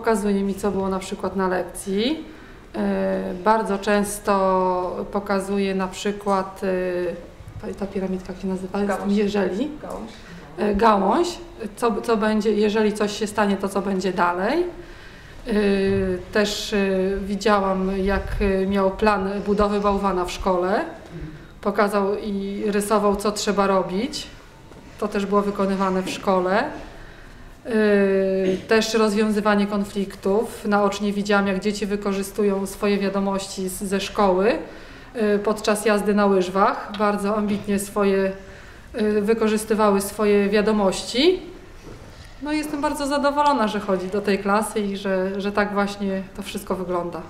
Pokazuje mi, co było na przykład na lekcji. E, Bardzo często pokazuje na przykład, e, ta piramidka jak się nazywa, Gałąź. jeżeli, Gałąź. e, gałąź, co, co będzie, jeżeli coś się stanie, to co będzie dalej. Też widziałam, jak miał plan budowy bałwana w szkole. Pokazał i rysował, co trzeba robić. To też było wykonywane w szkole. Też rozwiązywanie konfliktów. Naocznie widziałam, jak dzieci wykorzystują swoje wiadomości z, ze szkoły yy, podczas jazdy na łyżwach. Bardzo ambitnie swoje, yy, wykorzystywały swoje wiadomości. No i jestem bardzo zadowolona, że chodzi do tej klasy i że, że tak właśnie to wszystko wygląda.